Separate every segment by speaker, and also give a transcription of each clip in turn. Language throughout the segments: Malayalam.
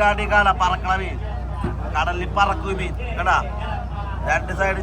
Speaker 1: മീനാണ്ടി കാണാ പറക്കണ മീൻ കടലിൽ പറക്കും മീൻ. കേട്ടാ രണ്ട് സൈഡ്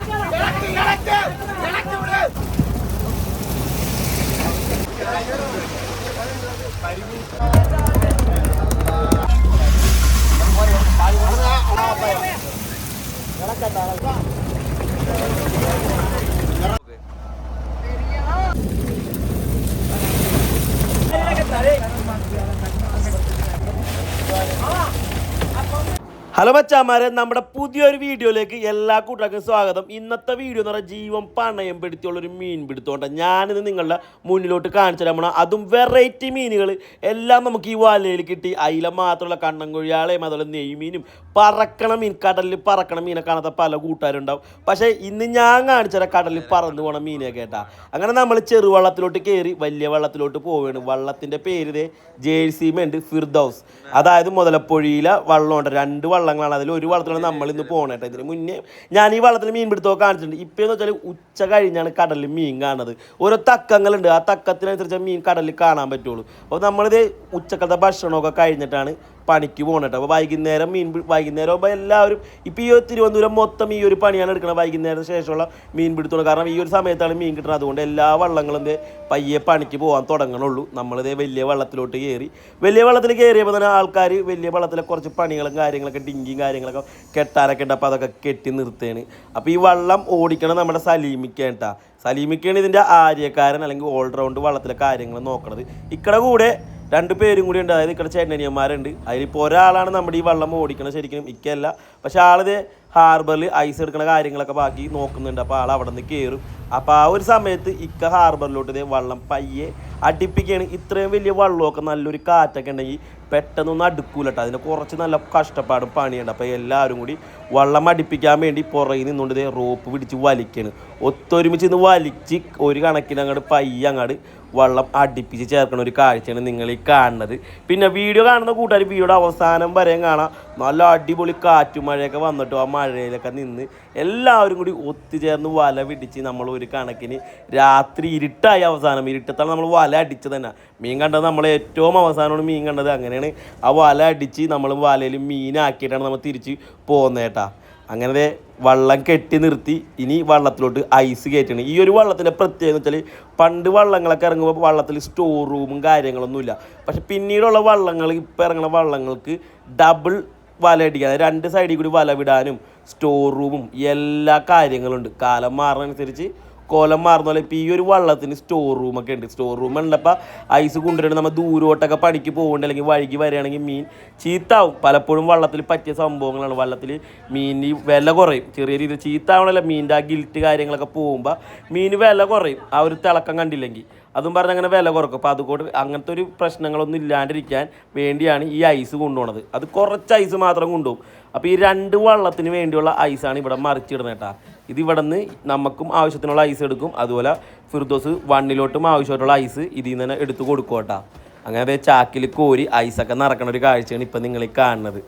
Speaker 1: ഹലോ മച്ചാമാരെ നമ്മുടെ പുതിയൊരു വീഡിയോയിലേക്ക് എല്ലാ കൂട്ടർക്കും സ്വാഗതം. ഇന്നത്തെ വീഡിയോ എന്ന് പറഞ്ഞാൽ ജീവൻ പണയം പിടുത്തിയുള്ള ഒരു മീൻ പിടുത്തോണ്ട് ഞാനിത് നിങ്ങളുടെ മുന്നിലോട്ട് കാണിച്ചു തരാൻ അതും വെറൈറ്റി മീനുകൾ എല്ലാം നമുക്ക് ഈ വലയിൽ കിട്ടി. അയില മാത്രമുള്ള കണ്ണൻകൊഴിയാളെയും അതുപോലെ നെയ്മീനും പറക്കണ മീൻ കടലിൽ പറക്കണ മീനെ കാണാത്ത പല കൂട്ടുകാരുണ്ടാവും. പക്ഷേ ഇന്ന് ഞാൻ കാണിച്ചു തരാം കടലിൽ പറന്നു പോണ മീനെ കേട്ടാ. അങ്ങനെ നമ്മൾ ചെറുവള്ളത്തിലോട്ട് കയറി വലിയ വള്ളത്തിലോട്ട് പോവുകയാണ്. വള്ളത്തിന്റെ പേര് ദേ ജേഴ്സിയുമുണ്ട് ഫിർദൌസ്. അതായത് മുതലപ്പൊഴിയിലെ വള്ളമുണ്ട്. രണ്ട് വള്ളങ്ങളാണ്. അതിൽ ഒരു വള്ളത്തിലാണ് നമ്മൾ ഇന്ന് പോകണേട്ടോ ഇതിന്. മുന്നേ ഞാൻ ഈ വള്ളത്തിൽ മീൻ പിടുത്തമൊക്കെ കാണിച്ചിട്ടുണ്ട്. ഇപ്പം എന്ന് വെച്ചാൽ ഉച്ച കഴിഞ്ഞാണ് കടലിൽ മീൻ കാണുന്നത്. ഓരോ തക്കങ്ങളുണ്ട്. ആ തക്കത്തിനനുസരിച്ച് മീൻ കടലിൽ കാണാൻ പറ്റുള്ളൂ. അപ്പോൾ നമ്മളിത് ഉച്ചക്കത്തെ ഭക്ഷണമൊക്കെ കഴിഞ്ഞിട്ടാണ് പണിക്ക് പോകണട്ടോ അപ്പോൾ വൈകുന്നേരം മീൻ വൈകുന്നേരം ആകുമ്പോൾ എല്ലാവരും ഇപ്പോൾ ഈ തിരുവനന്തപുരം മൊത്തം ഈ ഒരു പണിയാണ് എടുക്കുന്നത് വൈകുന്നേരത്തിന് ശേഷമുള്ള മീൻ പിടുത്തം. കാരണം ഈ ഒരു സമയത്താണ് മീൻ കിട്ടുന്നത് അതുകൊണ്ട് എല്ലാ വള്ളങ്ങളും പയ്യെ പണിക്ക് പോകാൻ തുടങ്ങണുള്ളൂ. നമ്മളിതേ വലിയ വള്ളത്തിലോട്ട് കയറി വലിയ വള്ളത്തിൽ കയറിയപ്പോൾ തന്നെ ആൾക്കാർ വലിയ വള്ളത്തിലെ കുറച്ച് പണികളും കാര്യങ്ങളൊക്കെ ഡിങ്കിയും കാര്യങ്ങളൊക്കെ കെട്ടാനൊക്കെ ഉണ്ട്. അപ്പോൾ അതൊക്കെ കെട്ടി നിർത്തുകയാണ് അപ്പോൾ ഈ വള്ളം ഓടിക്കണം നമ്മുടെ സലീമിക്കാണ് കേട്ടോ സലീമിക്കാണ് ഇതിന്റെ ആര്യക്കാരൻ അല്ലെങ്കിൽ ഓൾറൗണ്ട് വള്ളത്തിലെ കാര്യങ്ങൾ നോക്കണത്. ഇക്കടെ കൂടെ രണ്ട് പേരും കൂടി ഉണ്ട്. അതായത് ഇവിടെ ചേട്ടനിയന്മാരുണ്ട് അതിലിപ്പോൾ ഒരാളാണ് നമ്മുടെ ഈ വള്ളം ഓടിക്കണത് ശരിക്കും. ഇക്കല്ല പക്ഷെ ആളിത് ഹാർബറിൽ ഐസ് എടുക്കുന്ന കാര്യങ്ങളൊക്കെ ബാക്കി നോക്കുന്നുണ്ട്. അപ്പോൾ ആൾ അവിടെ നിന്ന് കയറും അപ്പോൾ ആ ഒരു സമയത്ത് ഇക്ക ഹാർബറിലോട്ട് ഇതേ വള്ളം പയ്യെ അടുപ്പിക്കുകയാണ്. ഇത്രയും വലിയ വള്ളമൊക്കെ നല്ലൊരു കാറ്റൊക്കെ ഉണ്ടെങ്കിൽ പെട്ടെന്നൊന്നും അടുക്കൂല കേട്ടോ അതിന് കുറച്ച് നല്ല കഷ്ടപ്പാടും പണിയുണ്ട്. അപ്പോൾ എല്ലാവരും കൂടി വള്ളം അടിപ്പിക്കാൻ വേണ്ടി പുറകിൽ നിന്നുകൊണ്ട് ഇതേ റോപ്പ് പിടിച്ച് വലിക്കുകയാണ് ഒത്തൊരുമിച്ച് ഇന്ന് വലിച്ച് ഒരു കണക്കിന് അങ്ങോട്ട് പയ്യ അങ്ങോട്ട് വള്ളം അടുപ്പിച്ച് ചേർക്കുന്ന ഒരു കാഴ്ചയാണ് നിങ്ങൾ ഈ കാണുന്നത്. പിന്നെ വീഡിയോ കാണുന്ന കൂട്ടുകാർ വീഡിയോയുടെ അവസാനം വരെയും കാണാം. നല്ല അടിപൊളി കാറ്റും മഴയൊക്കെ വന്നിട്ട്. ആ മഴയിലൊക്കെ നിന്ന് എല്ലാവരും കൂടി ഒത്തുചേർന്ന് വല പിടിച്ച് നമ്മൾ ഒരു കണക്കിന് രാത്രി ഇരുട്ടായി അവസാനം. ഇരുട്ടത്താണ് നമ്മൾ വല അടിച്ചത് തന്നെ. മീൻ കണ്ടത് നമ്മൾ ഏറ്റവും അവസാനമാണ് മീൻ കണ്ടത്. അങ്ങനെയാണ് ആ വല അടിച്ച് നമ്മൾ വലയിൽ മീനാക്കിയിട്ടാണ് നമ്മൾ തിരിച്ച് പോകുന്നത് കേട്ടാ അങ്ങനെ വള്ളം കെട്ടി നിർത്തി. ഇനി വള്ളത്തിലോട്ട് ഐസ് കയറ്റണം. ഈ ഒരു വള്ളത്തിന്റെ പ്രത്യേകത എന്ന് വെച്ചാൽ പണ്ട് വള്ളങ്ങളൊക്കെ ഇറങ്ങുമ്പോൾ വള്ളത്തിൽ സ്റ്റോർ റൂമും കാര്യങ്ങളൊന്നുമില്ല. പക്ഷെ പിന്നീടുള്ള വള്ളങ്ങൾ ഇപ്പോൾ ഇറങ്ങുന്ന വള്ളങ്ങൾക്ക് ഡബിൾ വല അതായത് രണ്ട് സൈഡിൽ കൂടി വല വിടാനും സ്റ്റോർ റൂമും എല്ലാ കാര്യങ്ങളുണ്ട് കാലം മാറുന്നതനുസരിച്ച് കോലം മാറുന്ന പോലെ ഇപ്പോൾ ഈ ഒരു വള്ളത്തിന് സ്റ്റോർ റൂമൊക്കെ ഉണ്ട്. സ്റ്റോർ റൂം ഉള്ളപ്പോൾ ഐസ് കൊണ്ടുവരണം നമ്മൾ ദൂരോട്ടൊക്കെ പണിക്ക് പോകുന്നുണ്ട് അല്ലെങ്കിൽ വഴുകി വരികയാണെങ്കിൽ മീൻ ചീത്താവും. പലപ്പോഴും വള്ളത്തിൽ പറ്റിയ സംഭവങ്ങളാണ്. വള്ളത്തിൽ മീനിന് വില കുറയും. ചെറിയ രീതിയിൽ ചീത്താവണമല്ല മീനിന്റെ ആ ഗിൽറ്റ് കാര്യങ്ങളൊക്കെ പോകുമ്പോൾ മീന് വില കുറയും. ആ ഒരു തിളക്കം കണ്ടില്ലെങ്കിൽ. അതും പറഞ്ഞ് അങ്ങനെ വില കുറക്കും. അപ്പോൾ അതുകൊണ്ട് അങ്ങനത്തെ ഒരു പ്രശ്നങ്ങളൊന്നും ഇല്ലാണ്ടിരിക്കാൻ വേണ്ടിയാണ് ഈ ഐസ് കൊണ്ടുപോണത്. അത് കുറച്ച് ഐസ് മാത്രം കൊണ്ടുപോകും. അപ്പോൾ ഈ രണ്ട് വള്ളത്തിന് വേണ്ടിയുള്ള ഐസാണ് ഇവിടെ മറിച്ചിടുന്നത് കേട്ടോ. ഇത് ഇവിടെ നിന്ന് നമുക്കും ആവശ്യത്തിനുള്ള ഐസ് എടുക്കും. അതുപോലെ ഫിർദോസ് വണ്ണിലോട്ടും ആവശ്യമായിട്ടുള്ള ഐസ് ഇതിൽ നിന്ന് തന്നെ എടുത്തു കൊടുക്കും കേട്ടോ. അങ്ങനെ ചാക്കിൽ കോരി ഐസൊക്കെ നിറക്കണ ഒരു കാഴ്ചയാണ് ഇപ്പം നിങ്ങൾ കാണുന്നത്.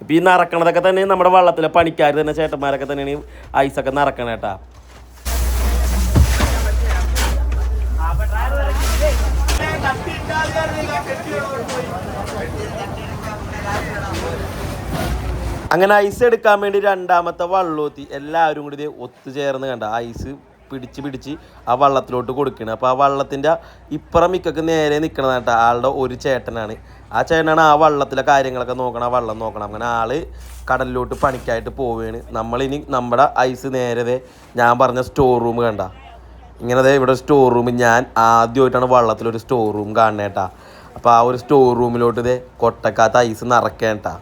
Speaker 1: ഇപ്പം ഈ നിറക്കണതൊക്കെ തന്നെ നമ്മുടെ വള്ളത്തിലെ പണിക്കാർ തന്നെ ചേട്ടന്മാരൊക്കെ തന്നെയാണ് ഐസൊക്കെ നിറക്കണ അങ്ങനെ ഐസ് എടുക്കാൻ വേണ്ടി രണ്ടാമത്തെ വള്ളോത്തി എല്ലാവരും കൂടി ഒത്തുചേർന്ന് കണ്ട ഐസ് പിടിച്ച് പിടിച്ച് ആ വള്ളത്തിലോട്ട് കൊടുക്കണം. അപ്പോൾ ആ വള്ളത്തിന്റെ ഇപ്പുറം മിക്കൊക്കെ നേരെ നിൽക്കണതാണ് കേട്ടോ. ആളുടെ ഒരു ചേട്ടനാണ്. ആ ചേട്ടനാണ് ആ വള്ളത്തിലെ കാര്യങ്ങളൊക്കെ നോക്കണം ആ വള്ളം നോക്കണം. അങ്ങനെ ആൾ കടലിലോട്ട് പണിക്കായിട്ട് പോവുകയാണ് നമ്മളിനി നമ്മുടെ ഐസ് നേരെ ദേ ഞാൻ പറഞ്ഞ സ്റ്റോർ റൂം കണ്ട. ഇങ്ങനത്തെ ഇവിടെ സ്റ്റോർ റൂം ഞാൻ ആദ്യമായിട്ടാണ് വള്ളത്തിലൊരു സ്റ്റോർ റൂം കാണണേട്ടാ അപ്പോൾ ആ ഒരു സ്റ്റോർ റൂമിലോട്ട് ഇതേ കൊട്ടക്കാത്ത ഐസ് നിറക്കേട്ടാ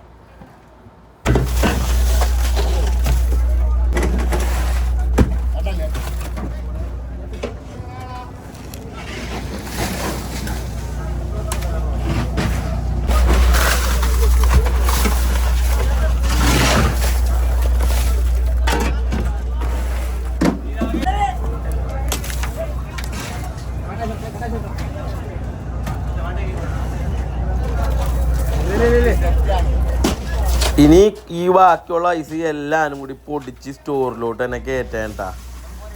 Speaker 1: ഇനി ഈ ബാക്കിയുള്ള ഐസ് എല്ലാം കൂടി പൊടിച്ച് സ്റ്റോറിലോട്ട് തന്നെ കയറ്റേണ്ട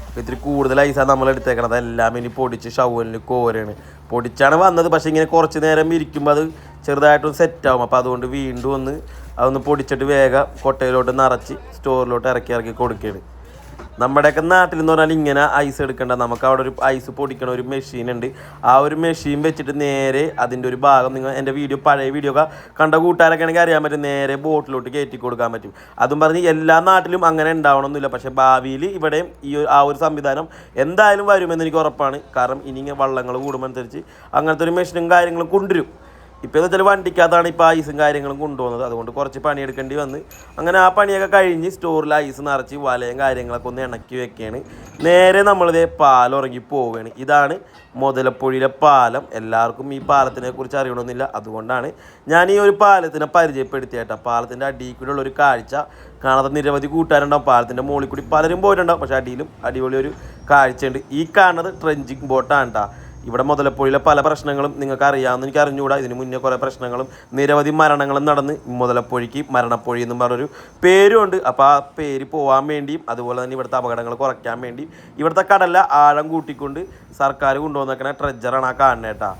Speaker 1: അപ്പോൾ ഇത്തിരി കൂടുതൽ ഐസാണ് നമ്മൾ എടുത്തേക്കണത്. എല്ലാം ഇനി പൊടിച്ച് ഷവലിന് കോരാണ്. പൊടിച്ചാണ് വന്നത്. പക്ഷേ ഇങ്ങനെ കുറച്ച് നേരം ഇരിക്കുമ്പോൾ അത് ചെറുതായിട്ടൊന്ന് സെറ്റ് ആവും. അപ്പോൾ അതുകൊണ്ട് വീണ്ടും ഒന്ന് അതൊന്ന് പൊടിച്ചിട്ട് വേഗം കൊട്ടയിലോട്ട് നിറച്ച് സ്റ്റോറിലോട്ട് ഇറക്കി ഇറക്കി കൊടുക്കുകയാണ്. നമ്മുടെയൊക്കെ നാട്ടിൽ എന്ന് പറഞ്ഞാൽ ഇങ്ങനെ ഐസ് എടുക്കേണ്ട. നമുക്ക് അവിടെ ഒരു ഐസ് പൊടിക്കണ ഒരു മെഷീൻ ഉണ്ട്. ആ ഒരു മെഷീൻ വെച്ചിട്ട് നേരെ അതിന്റെ ഒരു ഭാഗം നിങ്ങൾ എന്റെ വീഡിയോ പഴയ വീഡിയോ ഒക്കെ കണ്ട കൂട്ടുകാരൊക്കെ ആണെങ്കിൽ അറിയാൻ പറ്റും. നേരെ ബോട്ടിലോട്ട് കയറ്റി കൊടുക്കാൻ പറ്റും. അതും പറഞ്ഞ് എല്ലാ നാട്ടിലും അങ്ങനെ ഉണ്ടാവണമെന്നില്ല പക്ഷേ ഭാവിയിൽ ഇവിടെയും ഈ ആ ഒരു സംവിധാനം എന്തായാലും വരുമെന്ന് എനിക്ക് ഉറപ്പാണ്. കാരണം ഇനി വള്ളങ്ങൾ അനുസരിച്ച് അങ്ങനത്തെ ഒരു മെഷീനും കാര്യങ്ങളും കൊണ്ടുവരും. ഇപ്പോൾ എന്ന് വെച്ചാൽ വണ്ടിക്കകത്താണ് ഇപ്പോൾ ഐസും കാര്യങ്ങളും കൊണ്ടുപോകുന്നത്. അതുകൊണ്ട് കുറച്ച് പണിയെടുക്കേണ്ടി വന്ന് അങ്ങനെ ആ പണിയൊക്കെ കഴിഞ്ഞ് സ്റ്റോറിൽ ഐസ് നിറച്ച് വലയും കാര്യങ്ങളൊക്കെ ഒന്ന് ഇണക്കി വെക്കുകയാണ് നേരെ നമ്മളിതേ പാലം ഉറങ്ങി പോവുകയാണ് ഇതാണ് മുതലപ്പുഴയിലെ പാലം. എല്ലാവർക്കും ഈ പാലത്തിനെ കുറിച്ച് അറിയണമെന്നില്ല അതുകൊണ്ടാണ് ഞാൻ ഈ ഒരു പാലത്തിനെ പരിചയപ്പെടുത്തിയേട്ടാ പാലത്തിന്റെ അടിയിൽ കൂടെ ഉള്ള ഒരു കാഴ്ച. കാണാത്ത നിരവധി കൂട്ടുകാരുണ്ടാവും. പാലത്തിന്റെ മുകളിൽ കൂടി പലരും പോയിട്ടുണ്ടാവും. പക്ഷേ അടിയിലും അടിപൊളി ഒരു കാഴ്ചയുണ്ട്. ഈ കാണുന്നത് ട്രെഞ്ചിങ് ബോട്ടാണ് കേട്ടോ ഇവിടെ മുതലപ്പുഴയിലെ പല പ്രശ്നങ്ങളും നിങ്ങൾക്ക് അറിയാമെന്ന് എനിക്ക് അറിഞ്ഞുകൂടാ ഇതിന് മുന്നേ കുറേ പ്രശ്നങ്ങളും നിരവധി മരണങ്ങളും നടന്ന് മുതലപ്പുഴയ്ക്ക് മരണപ്പുഴ എന്നും പറഞ്ഞൊരു പേരുമുണ്ട് അപ്പോൾ ആ പേര് പോകാൻ വേണ്ടിയും അതുപോലെ തന്നെ ഇവിടുത്തെ അപകടങ്ങൾ കുറയ്ക്കാൻ വേണ്ടിയും ഇവിടുത്തെ കടല ആഴം കൂട്ടിക്കൊണ്ട് സർക്കാർ കൊണ്ടുവന്നേക്കണ ട്രെജറാണ് ആ കാണേട്ടാ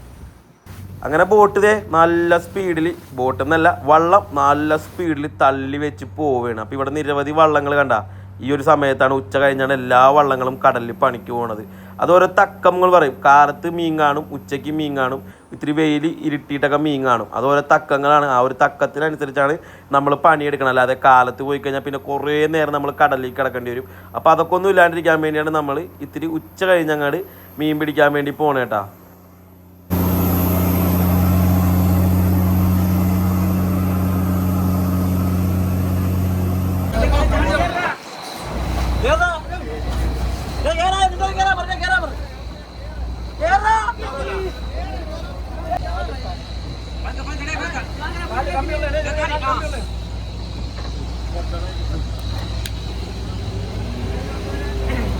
Speaker 1: അങ്ങനെ ബോട്ട് ദേ നല്ല സ്പീഡിൽ ബോട്ട് എന്നല്ല വള്ളം നല്ല സ്പീഡിൽ തള്ളി വെച്ച് പോവുകയാണ് അപ്പോൾ ഇവിടെ നിരവധി വള്ളങ്ങൾ കണ്ട. ഈ ഒരു സമയത്താണ് ഉച്ച കഴിഞ്ഞാണ് എല്ലാ വള്ളങ്ങളും കടലിൽ പണിക്ക് പോണത്. അത് ഓരോ തക്കങ്ങൾ പറയും. കാലത്ത് മീൻ കാണും ഉച്ചയ്ക്ക് മീൻ കാണും ഇത്തിരി വെയിൽ ഇരുട്ടിയിട്ടൊക്കെ മീൻ കാണും. അത് ഓരോ തക്കങ്ങളാണ്. ആ ഒരു തക്കത്തിനനുസരിച്ചാണ് നമ്മൾ പണിയെടുക്കണം അല്ലാതെ കാലത്ത് പോയി കഴിഞ്ഞാൽ പിന്നെ കുറേ നേരം നമ്മൾ കടലിൽ കിടക്കേണ്ടി വരും. അപ്പോൾ അതൊക്കെ ഒന്നും ഇല്ലാണ്ടിരിക്കാൻ വേണ്ടിയാണ് നമ്മൾ ഇത്തിരി ഉച്ച കഴിഞ്ഞങ്ങാട് മീൻ പിടിക്കാൻ വേണ്ടി പോണേട്ടാ.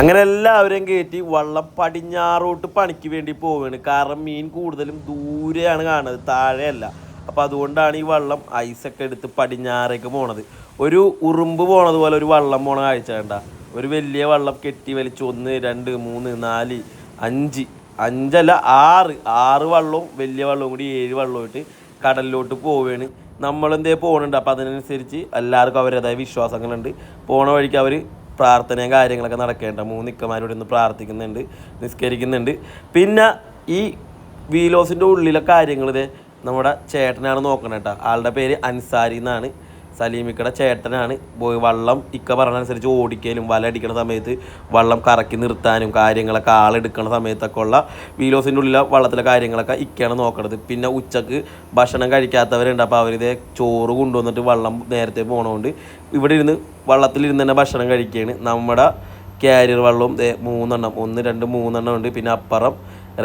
Speaker 1: അങ്ങനെ എല്ലാവരെയും കയറ്റി വള്ളം പടിഞ്ഞാറോട്ട് പണിക്ക് വേണ്ടി പോവുകയാണ് കാരണം മീൻ കൂടുതലും ദൂരെയാണ് കാണുന്നത് താഴെയല്ല. അപ്പോൾ അതുകൊണ്ടാണ് ഈ വള്ളം ഐസൊക്കെ എടുത്ത് പടിഞ്ഞാറേക്ക് പോണത്. ഒരു ഉറുമ്പ് പോണത് പോലെ ഒരു വള്ളം പോണ കാഴ്ച കണ്ട. ഒരു വലിയ വള്ളം കെട്ടി വലിച്ച് ഒന്ന് രണ്ട് മൂന്ന് നാല് അഞ്ച്. അഞ്ചല്ല ആറ്. ആറ് വള്ളവും വലിയ വള്ളവും കൂടി ഏഴ് വള്ളമായിട്ട് കടലിലോട്ട് പോവുകയാണ് നമ്മളെന്തേ പോകണുണ്ട് അപ്പോൾ അതിനനുസരിച്ച് എല്ലാവർക്കും അവരുടേതായ വിശ്വാസങ്ങളുണ്ട്. പോണ വഴിക്ക് അവർ പ്രാർത്ഥനയും കാര്യങ്ങളൊക്കെ നടക്കേണ്ട. മൂന്നിക്കമാരോട് ഇന്ന് പ്രാർത്ഥിക്കുന്നുണ്ട് നിസ്കരിക്കുന്നുണ്ട്. പിന്നെ ഈ വീലോസിന്റെ ഉള്ളിലെ കാര്യങ്ങൾ നമ്മുടെ ചേട്ടനാണ് നോക്കണം കേട്ടോ ആളുടെ പേര് അൻസാരി എന്നാണ്. സലീമിക്കയുടെ ചേട്ടനാണ്. പോയി വള്ളം ഇക്ക പറഞ്ഞനുസരിച്ച് ഓടിക്കലും വല അടിക്കുന്ന സമയത്ത് വള്ളം കറക്കി നിർത്താനും കാര്യങ്ങളൊക്കെ ആളെടുക്കുന്ന സമയത്തൊക്കെ ഉള്ള വീലോസിന്റെ ഉള്ളിലെ വള്ളത്തിലെ കാര്യങ്ങളൊക്കെ ഇക്കയാണ് നോക്കണത്. പിന്നെ ഉച്ചയ്ക്ക് ഭക്ഷണം കഴിക്കാത്തവരുണ്ട്. അപ്പോൾ അവരിതേ ചോറ് കൊണ്ടുവന്നിട്ട് വള്ളം നേരത്തെ പോണതുകൊണ്ട് ഇവിടെ ഇരുന്ന് വള്ളത്തിലിരുന്ന് തന്നെ ഭക്ഷണം കഴിക്കുകയാണ്. നമ്മുടെ ക്യാരിയർ വള്ളവും മൂന്നെണ്ണം. ഒന്ന് രണ്ട് മൂന്നെണ്ണം ഉണ്ട്. പിന്നെ അപ്പുറം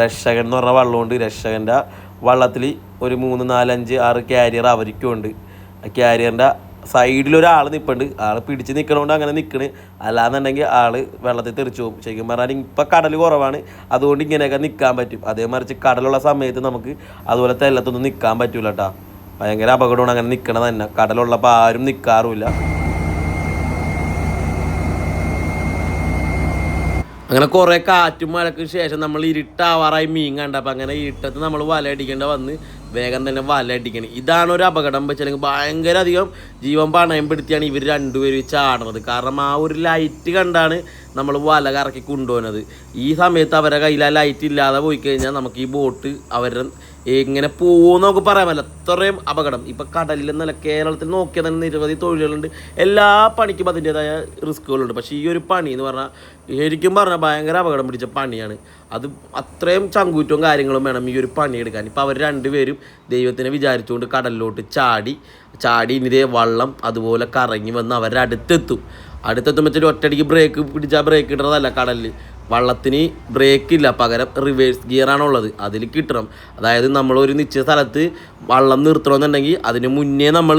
Speaker 1: രക്ഷകൻ എന്ന് പറഞ്ഞ വള്ളമുണ്ട് രക്ഷകന്റെ വള്ളത്തിൽ ഒരു മൂന്ന് നാലഞ്ച് ആറ് ക്യാരിയർ അവർക്കും ഉണ്ട്. ക്യാരിയറിന്റെ സൈഡിൽ ഒരാൾ നിൽപ്പുണ്ട് ആൾ പിടിച്ച് നിൽക്കണോണ്ട് അങ്ങനെ നിൽക്കണ് അല്ലാന്നുണ്ടെങ്കിൽ ആൾ വെള്ളത്തിൽ തെറിച്ചു പോകും. ശരിക്കും പറഞ്ഞാൽ ഇപ്പം കടൽ കുറവാണ്. അതുകൊണ്ട് ഇങ്ങനെയൊക്കെ നിൽക്കാൻ പറ്റും. അതേ മറിച്ച് കടലുള്ള സമയത്ത് നമുക്ക് അതുപോലെ തെല്ലത്തൊന്നും നിൽക്കാൻ പറ്റൂല കേട്ടോ ഭയങ്കര അപകടമാണ് അങ്ങനെ നിൽക്കണത് തന്നെ. കടലുള്ളപ്പോൾ ആരും നിൽക്കാറുമില്ല അങ്ങനെ കുറേ കാറ്റും മഴയ്ക്ക് ശേഷം നമ്മൾ ഇരുട്ടാവാറായി മീൻ കണ്ട. അപ്പം അങ്ങനെ ഇരുട്ടത്ത് നമ്മൾ വല അടിക്കേണ്ട വന്ന് വേഗം തന്നെ വല അടിക്കണം ഇതാണ് ഒരു അപകടം. വെച്ചാൽ ഭയങ്കര അധികം ജീവൻ പണയം പിടുത്തിയാണ് ഇവർ രണ്ടുപേരും ചാടുന്നത്. കാരണം ആ ഒരു ലൈറ്റ് കണ്ടാണ് നമ്മൾ വല കറക്കി കൊണ്ടുപോകുന്നത്. ഈ സമയത്ത് അവരുടെ കയ്യിൽ ആ ലൈറ്റ് ഇല്ലാതെ പോയി കഴിഞ്ഞാൽ നമുക്ക് ഈ ബോട്ട് അവരുടെ എങ്ങനെ പോകുമെന്ന് നമുക്ക് പറയാൻ പറ്റില്ല. അത്രയും അപകടം. ഇപ്പം കടലിൽ എന്നല്ല കേരളത്തിൽ നോക്കിയാൽ തന്നെ നിരവധി തൊഴിലുകളുണ്ട്. എല്ലാ പണിക്കും അതിന്റെതായ റിസ്കുകളുണ്ട് പക്ഷേ ഈ ഒരു പണി എന്ന് പറഞ്ഞാൽ ശരിക്കും പറഞ്ഞാൽ ഭയങ്കര അപകടം പിടിച്ച പണിയാണ്. അത് അത്രയും ചങ്കൂറ്റവും കാര്യങ്ങളും വേണം ഈ ഒരു പണി എടുക്കാൻ. ഇപ്പം അവർ രണ്ടുപേരും ദൈവത്തിനെ വിചാരിച്ചുകൊണ്ട് കടലിലോട്ട് ചാടി ചാടി ഇനിതേ വള്ളം അതുപോലെ കറങ്ങി വന്ന് അവരുടെ അടുത്തെത്തും. അടുത്തെത്തുമ്പോഴത്തേക്കും ഒറ്റയടിക്ക് ബ്രേക്ക് പിടിച്ചാൽ ബ്രേക്ക് ഇടുന്നതല്ല കടലിൽ വള്ളത്തിന് ബ്രേക്ക് ഇല്ല. പകരം റിവേഴ്സ് ഗിയറാണ് ഉള്ളത്. അതിൽ കിട്ടണം. അതായത് നമ്മൾ ഒരു നിശ്ചിത സ്ഥലത്ത് വള്ളം നിർത്തണമെന്നുണ്ടെങ്കിൽ അതിന് മുന്നേ നമ്മൾ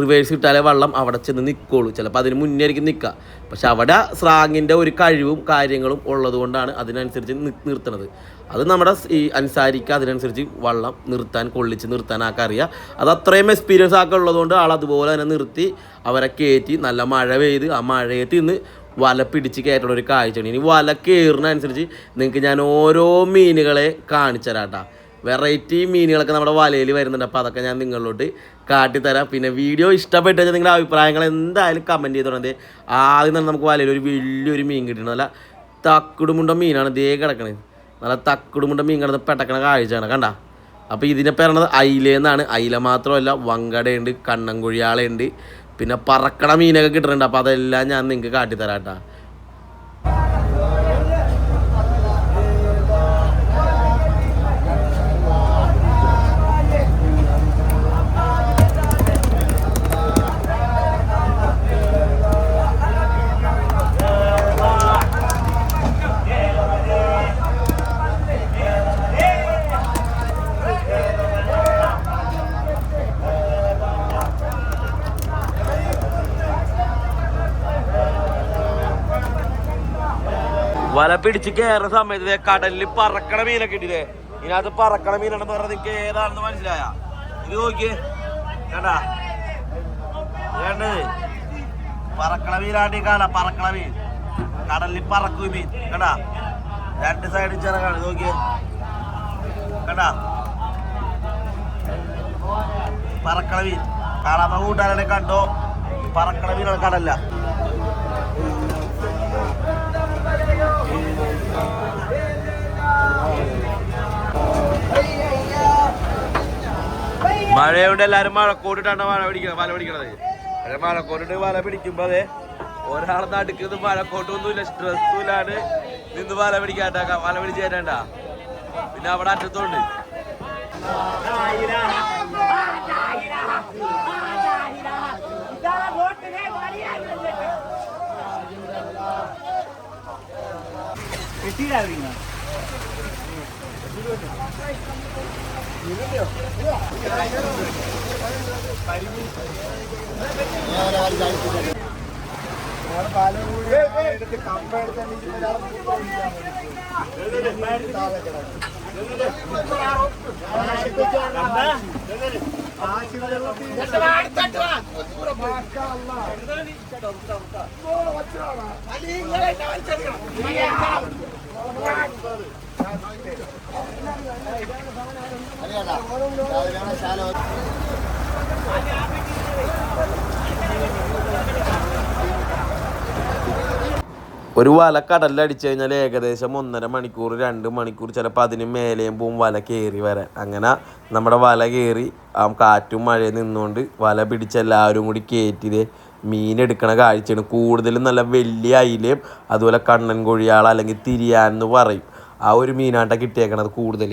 Speaker 1: റിവേഴ്സ് ഇട്ടാലേ വള്ളം അവിടെ ചെന്ന് നിൽക്കുള്ളൂ ചിലപ്പോൾ അതിന് മുന്നേ ആയിരിക്കും നിൽക്കുക പക്ഷെ അവിടെ സ്രാങ്ങിന്റെ ഒരു കഴിവും കാര്യങ്ങളും ഉള്ളതുകൊണ്ടാണ് അതിനനുസരിച്ച് നിർത്തണത്. അത് നമ്മുടെ ഈ അനുസാരിക്കുക അതിനനുസരിച്ച് വള്ളം നിർത്താൻ കൊള്ളിച്ച് നിർത്താൻ ആൾക്കാർ അറിയാം. അത് അത്രയും എക്സ്പീരിയൻസ് ആക്കുക ഉള്ളതുകൊണ്ട് ആൾ അതുപോലെ തന്നെ നിർത്തി അവരെ കയറ്റി നല്ല മഴ പെയ്ത് ആ മഴയത്ത് ഇന്ന് വല പിടിച്ച് കയറ്റുള്ള ഒരു കാഴ്ചയാണ്. ഇനി വല കയറുന്നതനുസരിച്ച് നിങ്ങൾക്ക് ഞാൻ ഓരോ മീനുകളെ കാണിച്ചു വെറൈറ്റി മീനുകളൊക്കെ നമ്മുടെ വലയിൽ വരുന്നുണ്ട്. അപ്പോൾ അതൊക്കെ ഞാൻ നിങ്ങളിലോട്ട് കാട്ടിത്തരാം. പിന്നെ വീഡിയോ ഇഷ്ടപ്പെട്ടു വെച്ചാൽ നിങ്ങളുടെ അഭിപ്രായങ്ങൾ എന്തായാലും കമന്റ് ചെയ്തോളെ ആദ്യം തന്നെ നമുക്ക് വലയിൽ ഒരു വലിയൊരു മീൻ കിട്ടണം നല്ല തക്കുടുമുണ്ട മീനാണ് ദേ കിടക്കണത് നല്ല തക്കുടുമുണ്ട മീൻ കിടന്ന് പെട്ടക്കണ കാഴ്ചയാണ്. കണ്ട? അപ്പോൾ ഇതിനെ പറയണത് അയിലെന്നാണ് അയില മാത്രമല്ല വങ്കടയുണ്ട് കണ്ണൻകുഴിയാളുണ്ട് പിന്നെ പറക്കണ മീനൊക്കെ കിട്ടുന്നുണ്ട് അപ്പോൾ അതെല്ലാം ഞാൻ നിങ്ങൾക്ക് കാട്ടിത്തരാം കേട്ടോ വല പിടിച്ച് കേറുന്ന സമയത്ത് കടലിൽ പറക്കണ മീനൊക്കെ ഇട്ടില്ലേ? ഇതിനകത്ത് പറക്കണ മീനാണെന്ന് പറഞ്ഞത് നിങ്ങൾക്ക് ഏതാണെന്ന് മനസ്സിലായ? ഇത് നോക്കിയേ. കണ്ടാ? പറക്കണ മീനാണ്ടി കാണാ പറക്കണ മീൻ. കടലിൽ പറക്കും മീൻ. കണ്ടാ? രണ്ട് സൈഡിൽ ചിറകാണ് നോക്കിയേ. കണ്ടാ? പറക്കണ മീൻ. കാണാത്ത കൂട്ടാനെ കണ്ടോ? പറക്കണ മീനാണ് കടല്ല. മഴയുണ്ട് എല്ലാരും മഴക്കോട്ടിട്ടാണ് മഴ പിടിക്കുന്നത് വല പിടിക്കണത്. പക്ഷെ മഴക്കോട്ടിട്ട് വല പിടിക്കുമ്പോ അതെ ഒരാളെ നടുക്കുന്നത് മഴക്കോട്ടൊന്നുമില്ല സ്ട്രെസ്സുമില്ലാണ് നിന്ന് വല പിടിക്കാണ്ട വല പിടിച്ച് തരണ്ട പിന്നെ അവിടെ അറ്റത്തുണ്ട്. വലിച്ചെടുക്കണം. ഒരു വല കടലിൽ അടിച്ചു കഴിഞ്ഞാൽ ഏകദേശം ഒന്നര മണിക്കൂർ രണ്ട് മണിക്കൂർ ചിലപ്പോൾ അതിന് മേലെയും പോവും വല കയറി വരാൻ. അങ്ങനെ നമ്മുടെ വല കയറി ആ കാറ്റും മഴയും നിന്നുകൊണ്ട് വല പിടിച്ച് എല്ലാവരും കൂടി കയറ്റിയത് മീൻ എടുക്കണ കാഴ്ചയാണ്. കൂടുതലും നല്ല വലിയ അയിലയും അതുപോലെ കണ്ണൻ കൊഴിയാൾ അല്ലെങ്കിൽ തിരിയാൻ എന്ന് പറയും. ആ ഒരു മീനാട്ട കിട്ടിയേക്കണത് കൂടുതൽ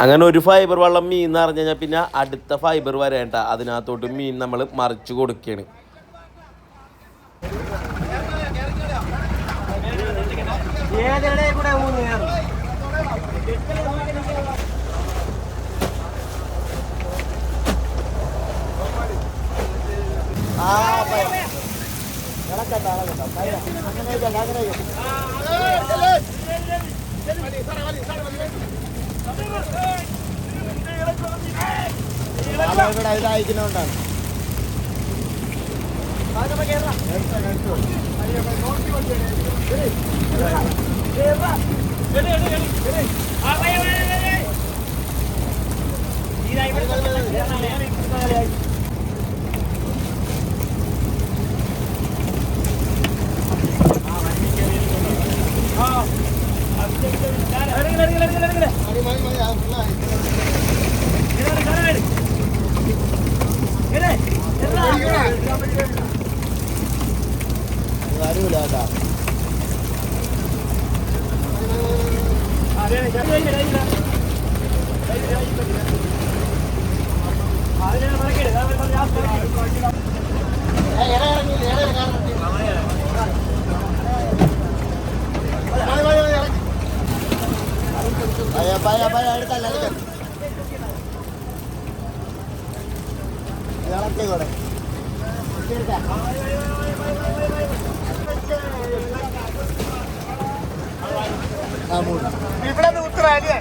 Speaker 1: അങ്ങനെ ഒരു ഫൈബർ വെള്ളം മീൻ എന്ന് പറഞ്ഞു കഴിഞ്ഞാൽ പിന്നെ അടുത്ത ഫൈബർ വരേണ്ട. അതിനകത്തോട്ട് മീൻ നമ്മൾ മറിച്ച് കൊടുക്കുകയാണ്
Speaker 2: ആ ഇളക്കണ്ട ഇളക്കണ്ട അങ്ങനെ ഇല്ല അങ്ങനെ ഇല്ല ഇവിടെ ഇതായിരിക്കുന്നോണ്ടാണ് വരൂല ഭയ ഭയ ഭയ എടുത്തല്ല എടുക്ക ഇളക്കി കൂടെ ഇവിടെ ഉത്തരവാദിയ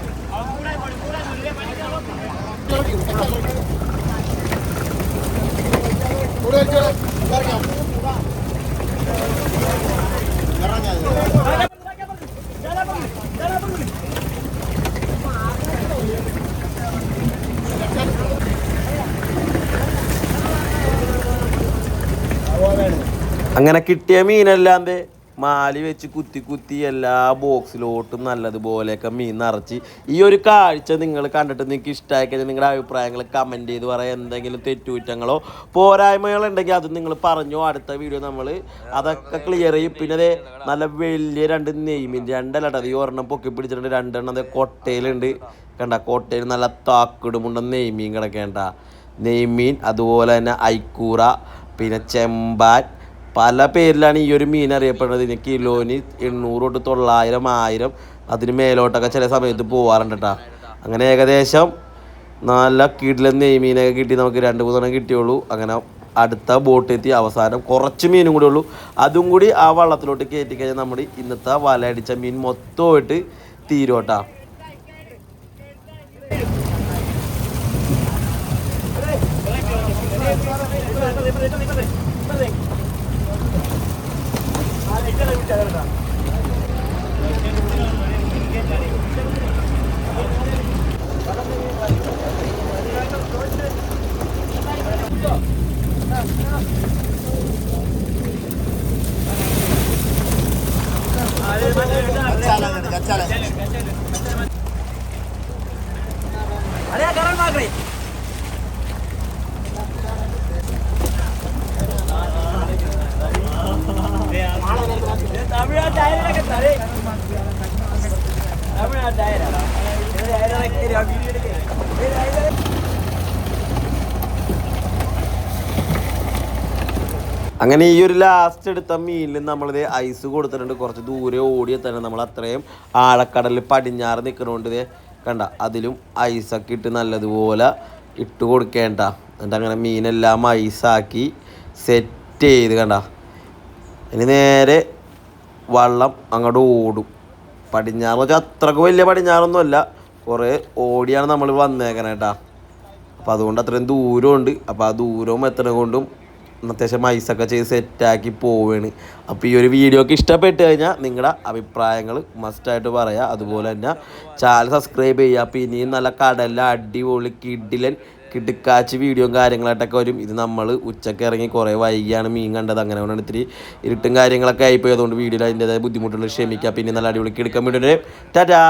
Speaker 1: അങ്ങനെ കിട്ടിയ മീനല്ലാതെ മാലി വെച്ച് കുത്തി കുത്തി എല്ലാ ബോക്സിലോട്ടും നല്ലതുപോലെയൊക്കെ മീൻ നിറച്ച്. ഈ ഒരു കാഴ്ച നിങ്ങൾ കണ്ടിട്ട് നിങ്ങൾക്ക് ഇഷ്ടമായി കഴിഞ്ഞാൽ നിങ്ങളുടെ അഭിപ്രായങ്ങൾ കമന്റ് ചെയ്ത് പറയാം. എന്തെങ്കിലും തെറ്റുകുറ്റങ്ങളോ പോരായ്മകൾ ഉണ്ടെങ്കിൽ അത് നിങ്ങൾ പറഞ്ഞു. അടുത്ത വീഡിയോ നമ്മൾ അതൊക്കെ ക്ലിയർ ചെയ്യും. പിന്നെ അതേ നല്ല വലിയ രണ്ട് നെയ്മിൻ രണ്ടല്ല കേട്ടോ ഈ ഒരെണ്ണം പൊക്കി പിടിച്ചിട്ടുണ്ട്. രണ്ടെണ്ണം അതേ കൊട്ടയിലുണ്ട്. കണ്ട? കൊട്ടയിൽ നല്ല താക്കിടുമുണ്ട് നെയ്മീൻ കിടക്കേണ്ട. നെയ്മീൻ അതുപോലെ തന്നെ ഐക്കൂറ പിന്നെ ചെമ്പാൻ പല പേരിലാണ് ഈ ഒരു മീൻ അറിയപ്പെടുന്നത്. ഇതിന് കിലോന് എണ്ണൂറ് തൊട്ട് തൊള്ളായിരം ആയിരം അതിന് മേലോട്ടൊക്കെ ചില സമയത്ത് പോവാറുണ്ട് കേട്ടോ അങ്ങനെ ഏകദേശം നല്ല കിടില നെയ്മീനൊക്കെ കിട്ടി നമുക്ക് രണ്ട് മൂന്നെണ്ണം കിട്ടിയുള്ളൂ. അങ്ങനെ അടുത്ത ബോട്ട് എത്തി അവസാനം കുറച്ച് മീനും കൂടി ഉള്ളൂ. അതും കൂടി ആ വള്ളത്തിലോട്ട് കയറ്റി കഴിഞ്ഞാൽ നമ്മുടെ ഇന്നത്തെ വല അടിച്ച മീൻ മൊത്തമായിട്ട് തീരോട്ടാ கச்சாலங்க கச்சாலங்க அடையா கரண் பாக்குறேன். അങ്ങനെ ഈ ഒരു ലാസ്റ്റ് എടുത്ത മീനിൽ നമ്മളിത് ഐസ് കൊടുത്തിട്ടുണ്ട്. കുറച്ച് ദൂരെ ഓടിയെത്തന്നെ നമ്മൾ അത്രയും ആഴക്കടലിൽ പടിഞ്ഞാറ് നിൽക്കണോണ്ട് ഇത് കണ്ട അതിലും ഐസൊക്കെ ഇട്ട് നല്ലതുപോലെ ഇട്ട് കൊടുക്കേണ്ട. എന്നിട്ട് അങ്ങനെ മീനെല്ലാം ഐസാക്കി സെറ്റ് ചെയ്ത് കണ്ട. ഇനി നേരെ വള്ളം അങ്ങോട്ട് ഓടും. പടിഞ്ഞാറ് വെച്ചാൽ അത്രയ്ക്ക് വലിയ പടിഞ്ഞാറൊന്നുമല്ല കുറേ ഓടിയാണ് നമ്മൾ വന്നേക്കണേട്ടാ അപ്പോൾ അതുകൊണ്ട് അത്രയും ദൂരമുണ്ട്. അപ്പോൾ ആ ദൂരവും എത്തണ കൊണ്ടും അത്യാവശ്യം ഐസൊക്കെ ചെയ്ത് സെറ്റാക്കി പോവുകയാണ് അപ്പോൾ ഈ ഒരു വീഡിയോക്ക് ഇഷ്ടപ്പെട്ട് കഴിഞ്ഞാൽ നിങ്ങളുടെ അഭിപ്രായങ്ങൾ മസ്റ്റായിട്ട് പറയുക അതുപോലെ തന്നെ ചാനൽ സബ്സ്ക്രൈബ് ചെയ്യുക അപ്പോൾ ഇനിയും നല്ല കടല അടിപൊളി കിഡിലൻ കിടുക്കാച്ച് വീഡിയോയും കാര്യങ്ങളായിട്ടൊക്കെ വരും. ഇത് നമ്മൾ ഉച്ചയ്ക്ക് ഇറങ്ങി കുറേ വൈകിയാണ് മീൻ കണ്ടത്. അങ്ങനെ കൊണ്ടാണ് ഇത്തിരി ഇരുട്ടും കാര്യങ്ങളൊക്കെ ആയിപ്പോയതുകൊണ്ട് വീഡിയോയിൽ അതിന്റെതായ ബുദ്ധിമുട്ടുകൾ ക്ഷമിക്കുക പിന്നെ നല്ല അടിപൊളി കിടക്കാൻ വേണ്ടി ടാറ്റാ!